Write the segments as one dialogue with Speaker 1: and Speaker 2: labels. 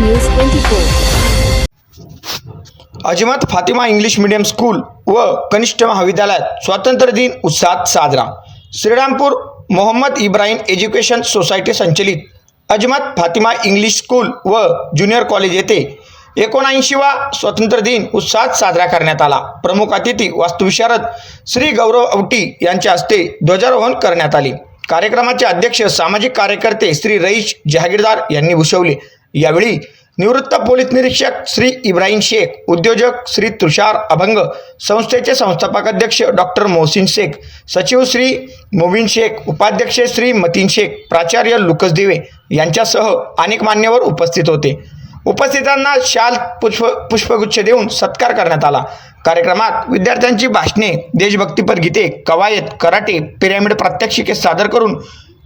Speaker 1: News twenty four
Speaker 2: Azmat Fatima English medium school व कनिष्ठ महाविद्यालयात स्वातंत्र्य दिन उत्साहात साजरा. श्रीरामपूर मोहम्मद इब्राहिम एज्युकेशन सोसायटी संचलित अजमत फातिमा इंग्लिश स्कूल व ज्युनियर कॉलेज येथे एकोणऐंशीवा स्वातंत्र्य दिन उत्साहात साजरा करण्यात आला. प्रमुख अतिथी वास्तुविशारद श्री गौरव औटी यांच्या हस्ते ध्वजारोहण करण्यात आले. कार्यक्रमाचे अध्यक्ष सामाजिक कार्यकर्ते श्री रईश जहागीरदार यांनी भूषवले. यावेळी निवृत्त पोलीस निरीक्षक श्री इब्राहिम शेख उद्योजक श्री तुषार अभंग संस्थेचे संस्थापक अध्यक्ष डॉक्टर मोहसिन शेख सचिव श्री मोबिन शेख उपाध्यक्ष श्री मतीन शेख प्राचार्य लुकस दिवे यांच्यासह अनेक मान्यवर उपस्थित होते. उपस्थितांना शाल पुष्प पुष्पगुच्छ देऊन सत्कार करण्यात आला. कार्यक्रमात विद्यार्थ्यांची भाषणे देशभक्तीपर गीते कवायत कराटे पिरॅमिड प्रात्यक्षिके सादर करून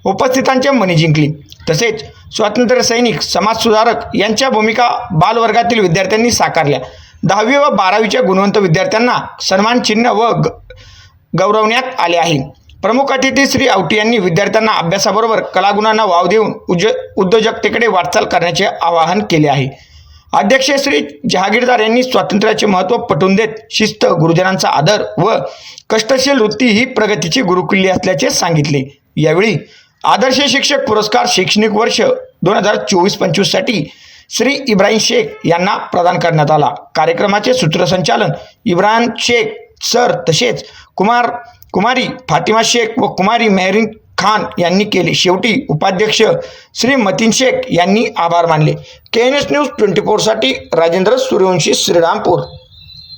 Speaker 2: उपस्थितांचे मनी जिंकली. तसेच स्वातंत्र्य सैनिक समाजसुधारक यांच्या भूमिका बालवर्गातील विद्यार्थ्यांनी साकारल्या. दहावी व बारावीच्या गुणवंत विद्यार्थ्यांना सन्मान चिन्ह व ग गौरवण्यात आले आहे. प्रमुख अतिथी श्री आवटी यांनी विद्यार्थ्यांना अभ्यासाबरोबर कलागुणांना वाव देऊन उज उद्योजकतेकडे वाटचाल करण्याचे आवाहन केले आहे. अध्यक्ष श्री जहागीरदार यांनी स्वातंत्र्याचे महत्त्व पटवून देत शिस्त गुरुजनांचा आदर व कष्टशील वृत्ती ही प्रगतीची गुरुकिल्ली असल्याचे सांगितले. यावेळी आदर्श शिक्षक पुरस्कार शैक्षणिक वर्ष दोन हजार चोवीस पंचवीससाठी श्री इब्राहिम शेख यांना प्रदान करण्यात आला. कार्यक्रमाचे सूत्रसंचालन इब्राहिम शेख सर तसेच कुमार कुमारी फातिमा शेख व कुमारी मेहरीन खान यांनी केले. शेवटी उपाध्यक्ष श्री मतीन शेख यांनी आभार मानले. K N S news twenty फोरसाठी Rajendra Suryavanshi Shrirampur.